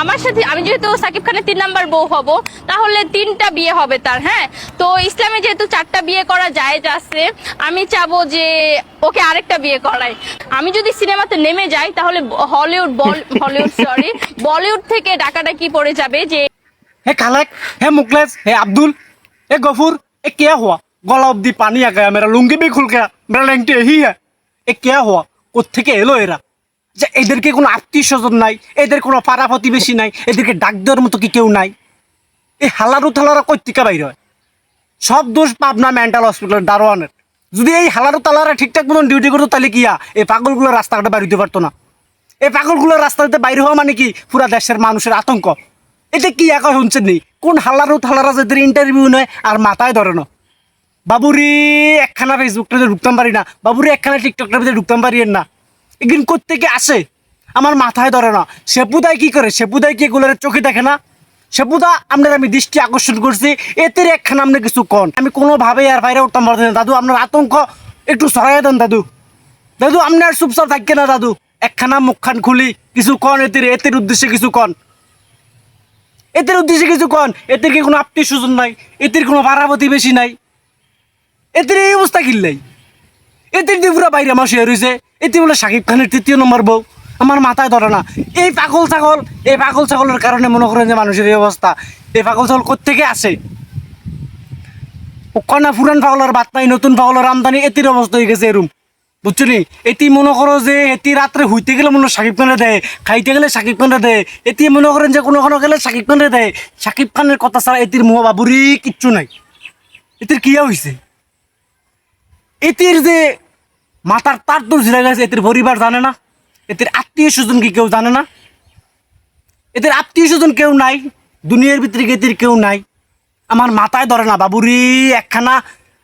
আমার সাথে আমি যেহেতু সাকিব খানের তিন নাম্বার বউ হব, তাহলে তিনটা বিয়ে হবে তার হ্যাঁ? তো ইসলামে যেহেতু চারটা বিয়ে করা যায় আছে, আমি চাবো যে ওকে আরেকটা বিয়ে করাই। আমি যদি সিনেমাতে নেমে যাই, তাহলে হলিউড হলিউড সরি বলিউড থেকে ডাকাডাকি পড়ে যাবে যে হে কালেক, হে মুকলেস হে আব্দুল, হে গফুর, এ কে হওয়া গলা অব্দি পানি আগে মেরা লুঙ্গি বি খুলকে মেরা ল্যাংটি এহি হ্যাঁ এ কে হওয়া কোথেকে এলো এরা যে এদেরকে কোনো আত্মীয় স্বজন নাই, এদের কোনো পাড়া প্রতিবেশী নাই, এদেরকে ডাক দেওয়ার মতো কি কেউ নাই? এই হালারু থালারা কৈত্রিকা বাইর হয়? সব দোষ পাবনা মেন্টাল হসপিটালের দারোয়ানের। যদি এই হালারু তালারা ঠিকঠাক মতন ডিউটি করতো, তাহলে কি এই পাগলগুলো রাস্তাঘাটে বাইর হইতে পারতো না। এই পাগলগুলো রাস্তাতে বাইরে হওয়া মানে কি? পুরা দেশের মানুষের আতঙ্ক। এটা কি একা শুনছেন নি? কোন হালারু থালারা যাদের ইন্টারভিউ নেয় আর মাথায় ধরে না। বাবুরি, একখানা ফেসবুকটাতে ঢুকতাম পারি না। বাবুরি, একখানা টিকটকটার ভিতরে ঢুকতাম পারি না। একদিন কোত্থেকে আসে? আমার মাথায় ধরে না। সেপুদায় কি করে? সেপুদায় কি এগুলোর চোখে দেখে না? সেপুদা, আপনার আমি দৃষ্টি আকর্ষণ করছি। এতের একখানা আপনি কিছু কন। আমি কোনোভাবে আর বাইরে উঠতাম পারছি না। দাদু, আপনার আতঙ্ক একটু সরাই দেন, দাদু। দাদু, আপনার চুপচাপ থাকবে না, দাদু। একখানা মুখখান খুলি, কিছু কন এতের এতের উদ্দেশ্যে কিছু কন। এতের উদ্দেশ্যে কিছু কন। এতের কি কোনো আত্মীয় স্বজন নাই? এতের কোনো পাড়া প্রতিবেশী নাই? এতের এই অবস্থা কিনলাই এতের দিয়ে পুরো বাইরে শুয়ে রয়েছে এতে বলে শাকিব খানের তৃতীয় নম্বর বউ। আমার মাথায় ধরে না। এই পাগল ছাগল, এই পাগল ছাগলের কারণে মনে করেন যে মানুষের এই অবস্থা। এই পাগল ছাগল কোথেকে আসে? কনা পুরান পাগলের বাত নাই, নতুন পাগলের আমদানি এতির অবস্থা হয়ে গেছে এরম। বুঝছ নি? এটি মনে করো যে এটি রাত্রে হইতে গেলে মনে সাকিব খানে দেয়, খাইতে গেলে সাকিব খানে দেয়। এটি মনে করেন যে কোনো কোনো গেলে সাকিব খানে দেয়। সাকিব খানের কথা ছাড়া এটির মুহ বাবুরি কিচ্ছু নাই। এটির কিয়া হইছে? এটির যে মাথার তার তোর ঝিরা গেছে এটির পরিবার জানে না এটির আত্মীয় স্বজন কি কেউ জানে না। এদের আত্মীয় স্বজন কেউ নাই, দুনিয়ার ভিতরে এটির কেউ নাই। আমার মাথায় ধরে না, বাবুরি, একখানা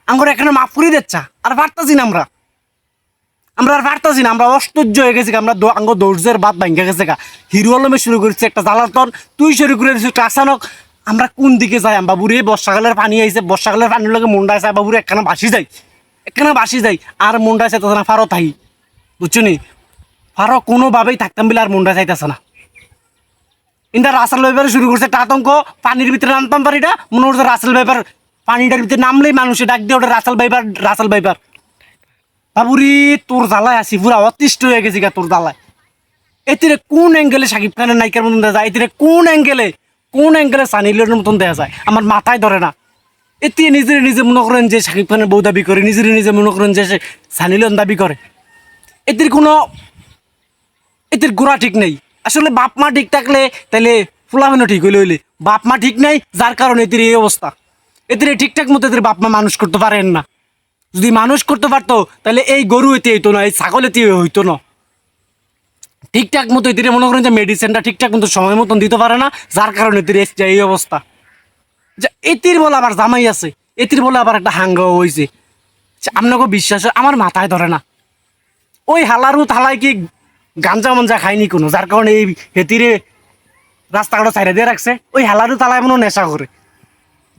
আঙ্গুর একখানা মাফ করে দিচ্ছা, আর পারতাছি না আমরা। আমরা আর পারতাছি না, আমরা অষ্টর্য হয়ে গেছি আমরা আঙ্গ দৌড়ের বাদ ভাঙ্গা গেছে গা। হিরো আলমে শুরু করেছে একটা জ্বালাতন তুই শুরু করে দিচ্ছিস একটা আসানক। আমরা কোন দিকে যাই? বাবুরে, বর্ষাকালের পানি আইছে, বর্ষাকালের পানির লগে মুন্ডা আছে বাবুরে একখানা ভাসি যাই একখানা বাসি যাই, আর মুন্ডা আছে তখন ফারো থাই বুঝছ নি ফারো কোনোভাবেই থাকতাম বলে আর মুন্ডা চাইতেছে না। ইন্দা রাসেল ব্যাপারে শুরু করছে একটা আতঙ্ক, পানির ভিতরে নামতাম পারি না মনে করছে রাসেল ব্যাপার পানিটার ভিতরে নামলেই মানুষে ডাক দিয়ে ওটা রাসেল ব্যাপার রাসেল ব্যাপার বাবুরি, তোর জ্বালায় আসি পুরা অতিষ্ঠ হয়ে গেছি গা তোর জ্বালায়। এতিরে কোন অ্যাঙ্গেলে সাকিব খানের নায়িকার মতন দেখা যায়? এতিরে কোন অ্যাঙ্গেলে কোন অ্যাঙ্গেলে সানিলের মতন দেখা যায়? আমার মাথায় ধরে না। এতে নিজের নিজে মনে করেন যে সাকিব খানের বউ দাবি করে, নিজের নিজে মনে করেন যে সানিলন দাবি করে। এদের কোনো এদের গোড়া ঠিক নেই। আসলে বাপ মা ঠিক থাকলে তাহলে ফুলামেনও ঠিক হইলে হইলে। বাপ মা ঠিক নাই, যার কারণে এদের এই অবস্থা। এদের ঠিকঠাক মতো এদের বাপ মা মানুষ করতে পারেন না। যদি মানুষ করতে পারতো তাহলে এই গরু এতে হইতো না, এই ছাগল এতে হইতো না। ঠিকঠাক মতো এদের মনে করেন যে মেডিসিনটা ঠিকঠাক মতো সময় মতন দিতে পারে না, যার কারণে এদের এই অবস্থা। এতির বলে আবার জামাই আছে, এতির বলে আবার একটা হাঙ্গাও হয়েছে আপনাকে বিশ্বাস? আমার মাথায় ধরে না। ওই হালারু থালায় কি গাঞ্জা মঞ্জা খায়নি কোনো, যার কারণে এই হেতিরে রাস্তাঘাট সাইডে দিয়ে রাখছে। ওই হালারু তালায় মনে নেশা করে।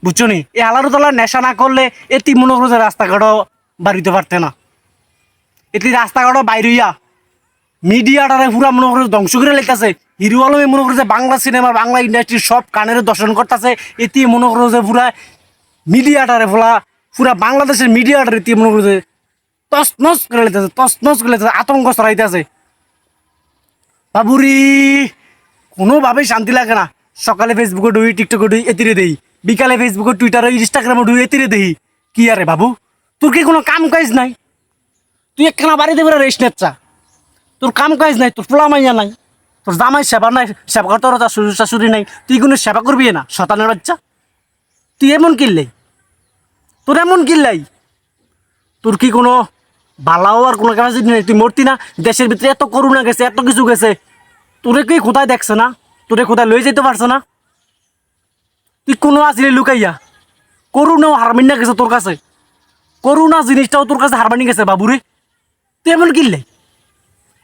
বুঝছ নি? এই হালারু তালায় নেশা না করলে এটি মনে করো যে রাস্তাঘাটও বাড়িতে পারতে না। এটি রাস্তাঘাটও বাইরিয়া মিডিয়াটারে পুরা মনে করে ধ্বংস করে লেগেছে হিরো আলমে মনে করে যে বাংলা সিনেমা বাংলা ইন্ডাস্ট্রির সব কানের দর্শন করতেছে। এটি মনে করো যে পুরা মিডিয়াটারে পুরা পুরা বাংলাদেশের মিডিয়াটারে এটি মনে করে তসনস করে লেতেছে তসনস করে লেতেছে আতঙ্ক ছড়াইতেছে। বাবুরি, কোনোভাবেই শান্তি লাগে না। সকালে ফেসবুকে ডুই টিকটকে ডুই এতিরে দেই। বিকালে ফেসবুকে টুইটারে ইনস্টাগ্রামে ডুই এতিরে দেই। কি আরে বাবু, তোর কি কোনো কাম কাজ নাই? তুই একখানা বাড়িতে বেরো রেস্ট নেচ্ছা তোর কাম কাজ নাই, তোর পোলা মাইয়া নাই, তোর জামাই সেবা নাই, সেবা করতে ওরা শ্বশুর শাশুড়ি নাই, তুই কোনো সেবা করবি না শতানের বাচ্চা? তুই এমন কিনলেই তোর এমন কিনলাই তোর কি কোনো বালাও আর কোনো ক্যাপাসিটি নেই? তুই মরতি না? দেশের ভিতরে এত করুণা গেছে, এত কিছু গেছে। তোরে কি কোথায় দেখছে না? তোরে কোথায় লই যেতে পারছে না? তুই কোনো আসলে লুকাইয়া, করুণাও হারমান্না গেছে তোর কাছে। করুণা জিনিসটাও তোর কাছে হারমানি গেছে, বাবুরে। তুই এমন কিনলে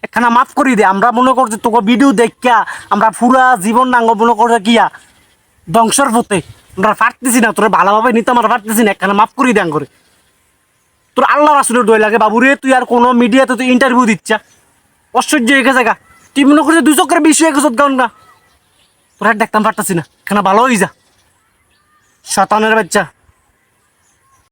একখানা মাফ করি দে, আমরা মনে করছি তোকে ভিডিও দেখা আমরা পুরা জীবন নাঙ্গ মনে করে কিয়া? ধ্বংসর পথে। আমরা ফাটতেছি না, তোরা ভালোভাবে নিতে আমরা পারতেছি না, একখানা মাফ করি দেন করে তোর আল্লাহ রাসুলের দই লাগে, বাবুরে, তুই আর কোনো মিডিয়াতে তুই ইন্টারভিউ দিচ্ছা। অসহ্য হয়ে গেছে গা। তুই মনে করছিস দুই চক্রের হয়ে গেছত গান না তোরা দেখতাম পারতাছি না কেন ভালো হয়ে যা। শতানের বাচ্চা।